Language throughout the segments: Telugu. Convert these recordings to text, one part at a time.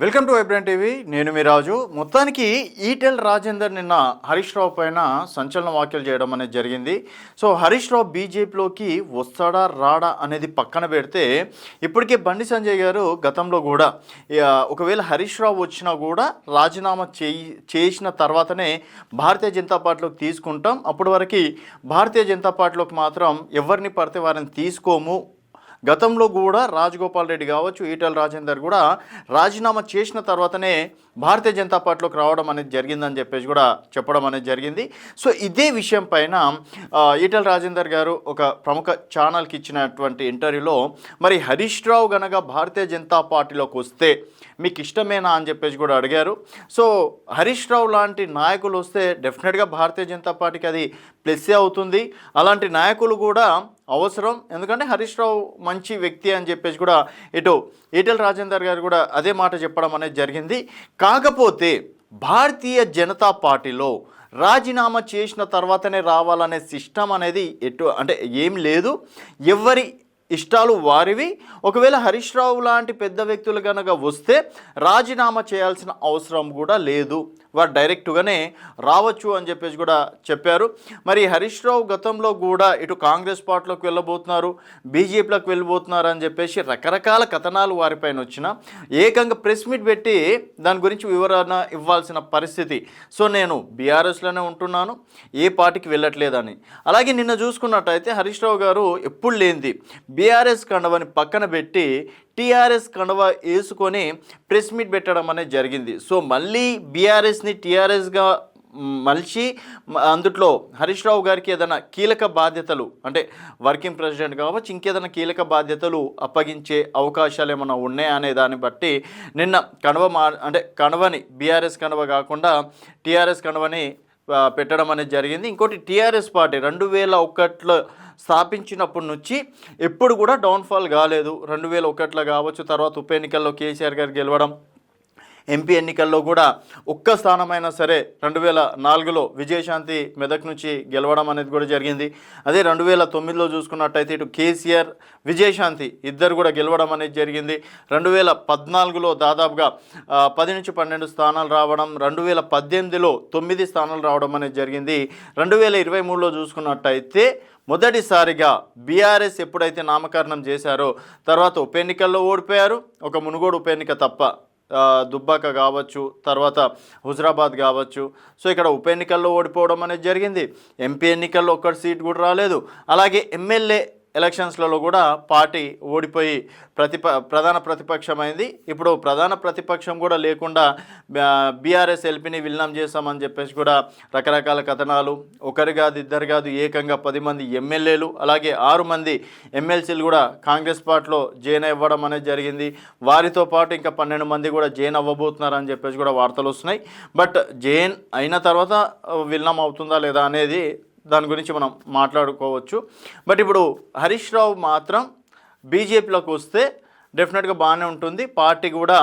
Welcome to vibrant TV. నేను మీ రాజు. మొత్తానికి ఈటెల్ రాజేందర్ నిన్న హరీష్ రావు పైన సంచలన వ్యాఖ్యలు చేయడం అనేది జరిగింది. సో హరీష్ రావు బీజేపీలోకి వస్తాడా రాడా అనేది పక్కన పెడితే ఇప్పటికే బండి సంజయ్ గారు గతంలో కూడా ఒకవేళ హరీష్ రావు వచ్చినా కూడా రాజీనామా చేయి చేసిన తర్వాతనే భారతీయ జనతా పార్టీలోకి తీసుకుంటాం. అప్పటి వరకు భారతీయ జనతా పార్టీలోకి మాత్రం ఎవరిని పడితే వారిని తీసుకోము గతంలో కూడా రాజగోపాల్ రెడ్డి కావచ్చు ఈటల రాజేందర్ కూడా రాజీనామా చేసిన తర్వాతనే భారతీయ జనతా పార్టీలోకి రావడం అనేది జరిగిందని చెప్పేసి కూడా చెప్పడం అనేది జరిగింది. సో ఇదే విషయం పైన ఈటల రాజేందర్ గారు ఒక ప్రముఖ ఛానల్కి ఇచ్చినటువంటి ఇంటర్వ్యూలో మరి హరీష్ రావు గనక భారతీయ జనతా పార్టీలోకి వస్తే మీకు ఇష్టమేనా? అని చెప్పేసి కూడా అడిగారు. సో హరీష్ రావు లాంటి నాయకులు వస్తే డెఫినెట్గా భారతీయ జనతా పార్టీకి అది ప్లస్సే అవుతుంది. అలాంటి నాయకులు కూడా అవసరం. ఎందుకంటే హరీష్ రావు మంచి వ్యక్తి అని చెప్పేసి కూడా ఇటు ఈటెల రాజేందర్ గారు కూడా అదే మాట చెప్పడం అనేది జరిగింది. కాకపోతే భారతీయ జనతా పార్టీలో రాజీనామా చేసిన తర్వాతనే రావాలనే సిస్టమ్ అనేది ఎటు అంటే ఏం లేదు. ఎవరి ఇష్టాలు వారివి. ఒకవేళ హరీష్ రావు లాంటి పెద్ద వ్యక్తులు కనుక వస్తే రాజీనామా చేయాల్సిన అవసరం కూడా లేదు. వారు డైరెక్ట్గానే రావచ్చు అని చెప్పేసి కూడా చెప్పారు. మరి హరీష్ రావు గతంలో కూడా ఇటు కాంగ్రెస్ పార్టీలోకి వెళ్ళబోతున్నారు బీజేపీలోకి వెళ్ళబోతున్నారు అని చెప్పేసి రకరకాల కథనాలు వారిపైన వచ్చిన ఏకంగా ప్రెస్ మీట్ పెట్టి దాని గురించి వివరణ ఇవ్వాల్సిన పరిస్థితి. సో నేను బీఆర్ఎస్లోనే ఉంటున్నాను ఏ పార్టీకి వెళ్ళట్లేదని. అలాగే నిన్న చూసుకున్నట్టయితే హరీష్ రావు గారు ఎప్పుడు లేనిది బీఆర్ఎస్ కండవని పక్కన పెట్టి టీఆర్ఎస్ కండవ వేసుకొని ప్రెస్ మీట్ పెట్టడం అనేది జరిగింది. సో మళ్ళీ బీఆర్ఎస్ని టీఆర్ఎస్గా మలిచి అందుట్లో హరీష్ రావు గారికి ఏదైనా కీలక బాధ్యతలు అంటే వర్కింగ్ ప్రెసిడెంట్ కావచ్చు ఇంకేదైనా కీలక బాధ్యతలు అప్పగించే అవకాశాలు ఏమైనా ఉన్నాయా అనే దాన్ని బట్టి నిన్న కణవ మా అంటే కణవని బీఆర్ఎస్ కణవ కాకుండా టీఆర్ఎస్ కణవని పెట్టడం అనేది జరిగింది. ఇంకోటి టీఆర్ఎస్ పార్టీ రెండు వేల ఒకటిలో స్థాపించినప్పటి నుంచి ఎప్పుడు కూడా డౌన్ఫాల్ కాలేదు. రెండు వేల ఒకటిలో కావచ్చు తర్వాత ఉప ఎన్నికల్లో కేసీఆర్ గారు గెలవడం ఎంపీ ఎన్నికల్లో కూడా ఒక్క స్థానమైనా సరే రెండు వేల నాలుగులో విజయశాంతి మెదక్ నుంచి గెలవడం అనేది కూడా జరిగింది. అదే రెండు వేల తొమ్మిదిలో చూసుకున్నట్టయితే ఇటు కేసీఆర్ విజయశాంతి ఇద్దరు కూడా గెలవడం అనేది జరిగింది. రెండు వేల పద్నాలుగులో దాదాపుగా పది నుంచి పన్నెండు స్థానాలు రావడం రెండు వేల పద్దెనిమిదిలో తొమ్మిది స్థానాలు రావడం అనేది జరిగింది. రెండు వేల ఇరవై మూడులో చూసుకున్నట్టయితే మొదటిసారిగా బీఆర్ఎస్ ఎప్పుడైతే నామకరణం చేశారో తర్వాత ఉప ఎన్నికల్లో ఓడిపోయారు. ఒక మునుగోడు ఉప ఎన్నిక తప్ప దుబ్బాక కావచ్చు తర్వాత హుజరాబాద్ కావచ్చు. సో ఇక్కడ ఉప ఎన్నికల్లో ఓడిపోవడం అనేది జరిగింది. ఎంపీ ఎన్నికల్లో ఒక్కటి సీట్ కూడా రాలేదు. అలాగే ఎమ్మెల్యే ఎలక్షన్స్లలో కూడా పార్టీ ఓడిపోయి ప్రతిప ప్రధాన ప్రతిపక్షమైంది. ఇప్పుడు ప్రధాన ప్రతిపక్షం కూడా లేకుండా బీఆర్ఎస్ ఎల్పీని విలీనం చేస్తామని చెప్పేసి కూడా రకరకాల కథనాలు. ఒకరు కాదు ఇద్దరు కాదు ఏకంగా పది మంది ఎమ్మెల్యేలు అలాగే ఆరు మంది ఎమ్మెల్సీలు కూడా కాంగ్రెస్ పార్టీలో జైన్ అవ్వడం అనేది జరిగింది. వారితో పాటు ఇంకా పన్నెండు మంది కూడా జైన్ అవ్వబోతున్నారు అని చెప్పేసి కూడా వార్తలు వస్తున్నాయి. బట్ జైన్ అయిన తర్వాత విలీనం అవుతుందా లేదా అనేది దాని గురించి మనం మాట్లాడుకోవచ్చు. బట్ ఇప్పుడు హరీష్ రావు మాత్రం బీజేపీలోకి వస్తే డెఫినెట్గా బాగానే ఉంటుంది. పార్టీ కూడా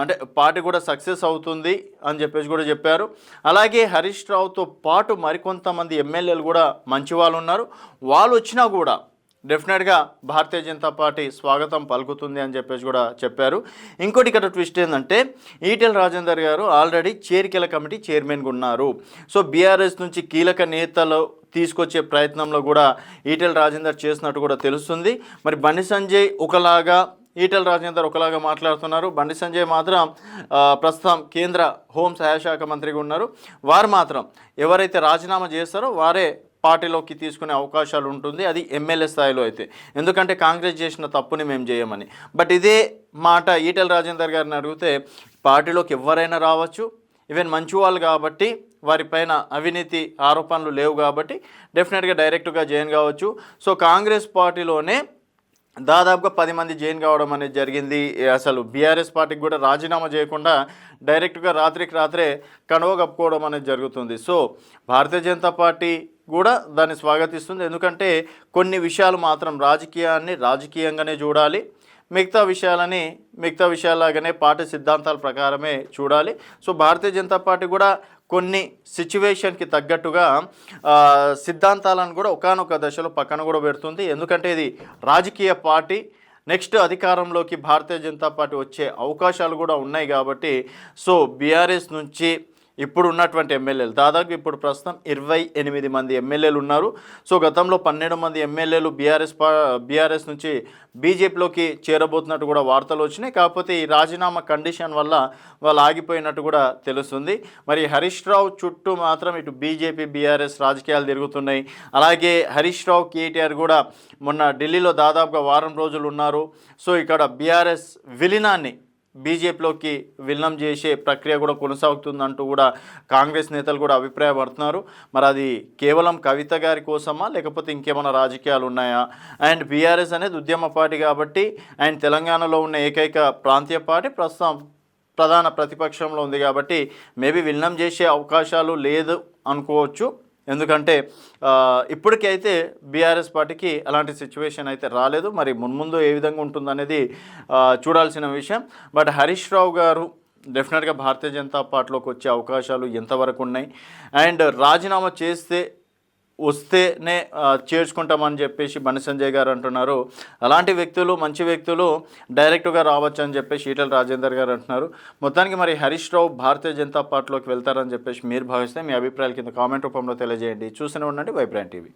అంటే పార్టీ కూడా సక్సెస్ అవుతుంది అని చెప్పేసి కూడా చెప్పారు. అలాగే హరీష్ రావుతో పాటు మరికొంతమంది ఎమ్మెల్యేలు కూడా మంచి వాళ్ళు ఉన్నారు. వాళ్ళు వచ్చినా కూడా డెఫినెట్గా భారతీయ జనతా పార్టీ స్వాగతం పలుకుతుంది అని చెప్పేసి కూడా చెప్పారు. ఇంకోటి ఇక్కడ ట్విస్ట్ ఏంటంటే ఈటెల రాజేందర్ గారు ఆల్రెడీ చేరికల కమిటీ చైర్మన్గా ఉన్నారు. సో బీఆర్ఎస్ నుంచి కీలక నేతలు తీసుకొచ్చే ప్రయత్నంలో కూడా ఈటెల రాజేందర్ చేసినట్టు కూడా తెలుస్తుంది. మరి బండి సంజయ్ ఒకలాగా ఈటెల రాజేందర్ ఒకలాగా మాట్లాడుతున్నారు. బండి సంజయ్ మాత్రం ప్రస్తుతం కేంద్ర హోం సహాయశాఖ మంత్రిగా ఉన్నారు. వారు మాత్రం ఎవరైతే రాజీనామా చేస్తారో వారే పార్టీలోకి తీసుకునే అవకాశాలు ఉంటుంది. అది ఎమ్మెల్యే స్థాయిలో అయితే. ఎందుకంటే కాంగ్రెస్ చేసిన తప్పుని మేము చేయమని. బట్ ఇదే మాట ఈటెల రాజేందర్ గారిని అడిగితే పార్టీలోకి ఎవరైనా రావచ్చు? ఈవెన్ మంచి వాళ్ళు కాబట్టి వారిపైన అవినీతి ఆరోపణలు లేవు కాబట్టి డెఫినెట్గా డైరెక్ట్గా జైన్ కావచ్చు. సో కాంగ్రెస్ పార్టీలోనే దాదాపుగా పది మంది జైన్ కావడం అనేది జరిగింది. అసలు బీఆర్ఎస్ పార్టీకి కూడా రాజీనామా చేయకుండా డైరెక్ట్గా రాత్రికి రాత్రే కనువ కప్పుకోవడం అనేది జరుగుతుంది. సో భారతీయ జనతా పార్టీ కూడా దాన్ని స్వాగతిస్తుంది. ఎందుకంటే కొన్ని విషయాలు మాత్రం రాజకీయాన్ని రాజకీయంగానే చూడాలి. మిగతా విషయాలని మిగతా విషయాలాగానే పార్టీ సిద్ధాంతాల ప్రకారమే చూడాలి. సో భారతీయ జనతా పార్టీ కూడా కొన్ని సిచ్యువేషన్కి తగ్గట్టుగా సిద్ధాంతాలను కూడా ఒకానొక దశలో పక్కన కూడా పెడుతుంది. ఎందుకంటే ఇది రాజకీయ పార్టీ. నెక్స్ట్ అధికారంలోకి భారతీయ జనతా పార్టీ వచ్చే అవకాశాలు కూడా ఉన్నాయి కాబట్టి సో బీఆర్ఎస్ నుంచి ఇప్పుడు ఉన్నటువంటి ఎమ్మెల్యేలు. దాదాపు ఇప్పుడు ప్రస్తుతం ఇరవై ఎనిమిది మంది ఎమ్మెల్యేలు ఉన్నారు. సో గతంలో పన్నెండు మంది ఎమ్మెల్యేలు బీఆర్ఎస్ బీఆర్ఎస్ నుంచి బీజేపీలోకి చేరబోతున్నట్టు కూడా వార్తలు వచ్చినాయి. కాకపోతే ఈ రాజీనామా కండిషన్ వల్ల వాళ్ళు ఆగిపోయినట్టు కూడా తెలుస్తుంది. మరి హరీష్ రావు చుట్టూ మాత్రం ఇటు బీజేపీ బీఆర్ఎస్ రాజకీయాలు తిరుగుతున్నాయి. అలాగే హరీష్ రావు కేటీఆర్ కూడా మొన్న ఢిల్లీలో దాదాపుగా వారం రోజులు ఉన్నారు. సో ఇక్కడ బీఆర్ఎస్ విలీనాన్ని బీజేపీలోకి విలీనం చేసే ప్రక్రియ కూడా కొనసాగుతుందంటూ కూడా కాంగ్రెస్ నేతలు కూడా అభిప్రాయపడుతున్నారు. మరి అది కేవలం కవిత గారి కోసమా లేకపోతే ఇంకేమైనా రాజకీయాలు ఉన్నాయా? అండ్ బీఆర్ఎస్ అనేది ఉద్యమ పార్టీ కాబట్టి అండ్ తెలంగాణలో ఉన్న ఏకైక ప్రాంతీయ పార్టీ ప్రస్తుతం ప్రధాన ప్రతిపక్షంలో ఉంది కాబట్టి మేబీ విలీనం చేసే అవకాశాలు లేదు అనుకోవచ్చు. ఎందుకంటే ఇప్పటికైతే బీఆర్ఎస్ పార్టీకి అలాంటి సిచ్యువేషన్ అయితే రాలేదు. మరి మున్ముందు ఏ విధంగా ఉంటుందనేది చూడాల్సిన విషయం. బట్ హరీష్ రావు గారు డెఫినెట్గా భారతీయ జనతా పార్టీలోకి వచ్చే అవకాశాలు ఎంతవరకు ఉన్నాయి? అండ్ రాజీనామా చేస్తే వస్తేనే చేర్చుకుంటామని చెప్పేసి బండి సంజయ్ గారు అంటున్నారు. అలాంటి వ్యక్తులు మంచి వ్యక్తులు డైరెక్ట్గా రావచ్చు అని చెప్పేసి ఈటల రాజేందర్ గారు అంటున్నారు. మొత్తానికి మరి హరీష్ రావు భారతీయ జనతా పార్టీలోకి వెళ్తారని చెప్పేసి మీరు భావిస్తే మీ అభిప్రాయాల కింద కామెంట్ రూపంలో తెలియజేయండి. చూస్తూనే ఉండండి వైబ్రాంట్ టీవీ.